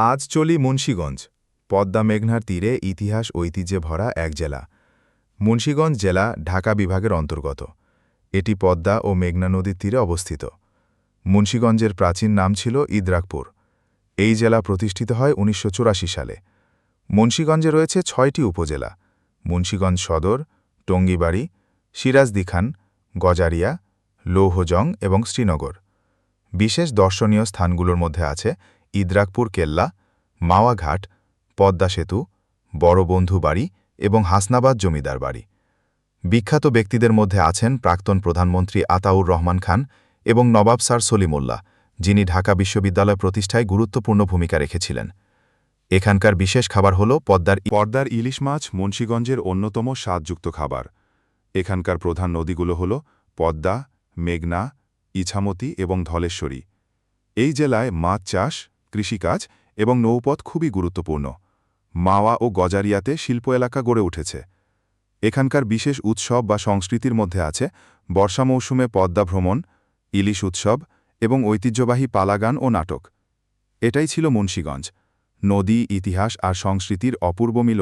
আজ চলি মুন্সীগঞ্জ, পদ্মা মেঘনার তীরে ইতিহাস ঐতিহ্যে ভরা এক জেলা। মুন্সীগঞ্জ জেলা ঢাকা বিভাগের অন্তর্গত। এটি পদ্মা ও মেঘনা নদীর তীরে অবস্থিত। মুন্সীগঞ্জের প্রাচীন নাম ছিল ইদ্রাকপুর। এই জেলা প্রতিষ্ঠিত হয় উনিশশো চুরাশি সালে। মুন্সীগঞ্জে রয়েছে ছয়টি উপজেলা। মুন্সীগঞ্জ সদর, টঙ্গিবাড়ি সিরাজদিখান গজারিয়া, লৌহজং এবং শ্রীনগর। বিশেষ দর্শনীয় স্থানগুলোর মধ্যে আছে ইদ্রাকপুর কেল্লা, মাওয়াঘাট, পদ্মা সেতু বড়বন্ধু বাড়ি এবং হাসনাবাদ জমিদার বাড়ি। বিখ্যাত ব্যক্তিদের মধ্যে আছেন প্রাক্তন প্রধানমন্ত্রী আতাউর রহমান খান এবং নবাব স্যার সলিমুল্লাহ, যিনি ঢাকা বিশ্ববিদ্যালয় প্রতিষ্ঠায় গুরুত্বপূর্ণ ভূমিকা রেখেছিলেন। এখানকার বিশেষ খাবার হল পদ্মার পর্দার ইলিশ মাছ মুন্সীগঞ্জের অন্যতম স্বাদযুক্ত খাবার। এখানকার প্রধান নদীগুলো হল পদ্মা, মেঘনা, ইছামতি এবং ধলেশ্বরী। এই জেলায় মাছ চাষ কৃষিকাজ এবং নৌপথ খুবই গুরুত্বপূর্ণ। মাওয়া ও গজারিয়াতে শিল্প এলাকা গড়ে উঠেছে। এখানকার বিশেষ উৎসব বা সংস্কৃতির মধ্যে আছে বর্ষা মৌসুমে পদ্মা ভ্রমণ, ইলিশ উৎসব এবং ঐতিহ্যবাহী পালাগান ও নাটক। এটাই ছিল মুন্সীগঞ্জ। নদী, ইতিহাস আর সংস্কৃতির অপূর্ব মিল